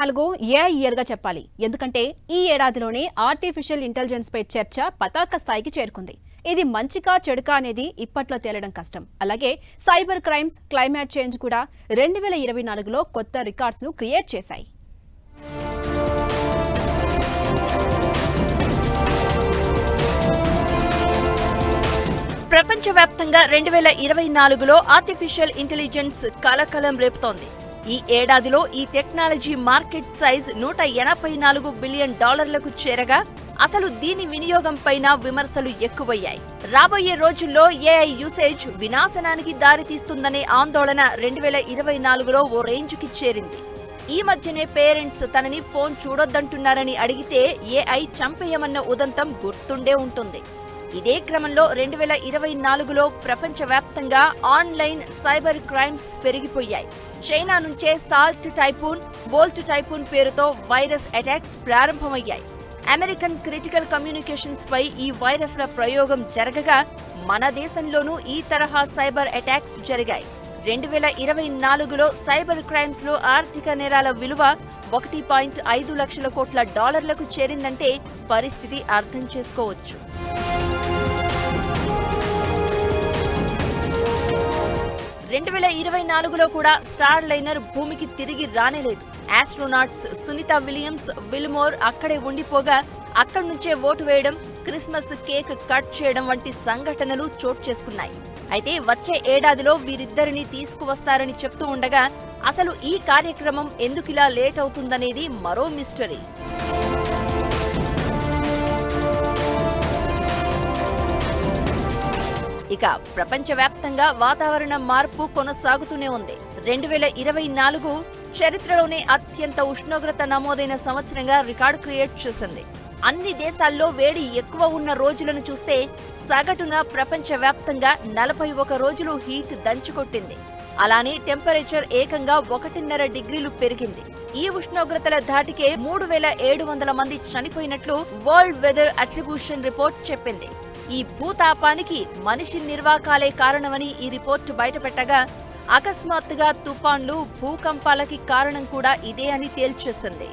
నాలుగు ఏ ఇయర్గా చెప్పాలి? ఎందుకంటే ఈ ఏడాదిలోనే ఆర్టిఫిషియల్ ఇంటెలిజెన్స్ పై చర్చ పతాక స్థాయికి చేరుకుంది. ఇది మంచికా చెడుకా అనేది ఇప్పట్లో తేలడం కష్టం. అలాగే సైబర్ క్రైమ్స్ క్లైమేట్ చేంజ్ కూడా రెండు వేల ఇరవై నాలుగులో కొత్త రికార్డ్స్ను క్రియేట్ చేశాయి. ప్రపంచవ్యాప్తంగా రెండు వేల ఇరవై నాలుగులో ఆర్టిఫిషియల్ ఇంటెలిజెన్స్ కలకలం రేపుతోంది. ఈ ఏడాదిలో ఈ టెక్నాలజీ మార్కెట్ సైజ్ నూట ఎనభై నాలుగు బిలియన్ డాలర్లకు చేరగా అసలు దీని వినియోగం పైన విమర్శలు ఎక్కువయ్యాయి. రాబోయే రోజుల్లో ఏఐ యూసేజ్ వినాశనానికి దారితీస్తుందనే ఆందోళన రెండు వేల ఇరవై నాలుగులో ఓ రేంజ్కి చేరింది. ఈ మధ్యనే పేరెంట్స్ తనని ఫోన్ చూడొద్దంటున్నారని అడిగితే ఏఐ చంపేయమన్న ఉదంతం గుర్తుండే ఉంటుంది. ఇదే క్రమంలో రెండు వేల ఇరవై నాలుగులో ప్రపంచవ్యాప్తంగా ఆన్లైన్ సైబర్ క్రైమ్స్ పెరిగిపోయాయి. చైనా నుంచే సాల్ట్ టైపూన్ బోల్ట్ టైపూన్ పేరుతో వైరస్ అటాక్స్ ప్రారంభమయ్యాయి. అమెరికన్ క్రిటికల్ కమ్యూనికేషన్స్ పై ఈ వైరస్ల ప్రయోగం జరగగా మన దేశంలోనూ ఈ తరహా సైబర్ అటాక్స్ జరిగాయి. రెండు వేల ఇరవై నాలుగులో సైబర్ క్రైమ్స్లో ఆర్థిక నేరాల విలువ ఒకటి పాయింట్ ఐదు లక్షల కోట్ల డాలర్లకు చేరిందంటే పరిస్థితి అర్థం చేసుకోవచ్చు. రెండు వేల ఇరవై నాలుగులో కూడా స్టార్ లైనర్ భూమికి తిరిగి రానేలేదు. ఆస్ట్రోనాట్స్ సునీత విలియమ్స్ విల్మోర్ అక్కడే ఉండిపోగా అక్కడి నుంచే ఓటు వేయడం క్రిస్మస్ కేక్ కట్ చేయడం వంటి సంఘటనలు చోటు చేసుకున్నాయి. అయితే వచ్చే ఏడాదిలో వీరిద్దరిని తీసుకువస్తారని చెప్తూ ఉండగా అసలు ఈ కార్యక్రమం ఎందుకిలా లేట్ అవుతుందనేది మరో మిస్టరీ. ఇక ప్రపంచవ్యాప్తంగా వాతావరణ మార్పు కొనసాగుతూనే ఉంది. రెండు వేల ఇరవై నాలుగు చరిత్రలోనే అత్యంత ఉష్ణోగ్రత నమోదైన సంవత్సరంగా రికార్డు క్రియేట్ చేసింది. అన్ని దేశాల్లో వేడి ఎక్కువ ఉన్న రోజులను చూస్తే సగటున ప్రపంచవ్యాప్తంగా నలభై ఒక రోజులు హీట్ దంచుకొట్టింది. అలానే టెంపరేచర్ ఏకంగా ఒకటిన్నర డిగ్రీలు పెరిగింది. ఈ ఉష్ణోగ్రతల ధాటికే మూడు వేల ఏడు వందల మంది చనిపోయినట్లు వరల్డ్ వెదర్ అట్రిబ్యూషన్ రిపోర్ట్ చెప్పింది. ఈ భూతాపానికి మనిషి నిర్వాకాలే కారణమని ఈ రిపోర్టు బయటపెట్టగా అకస్మాత్తుగా తుఫాన్లు భూకంపాలకి కారణం కూడా ఇదే అని తేల్చేసింది.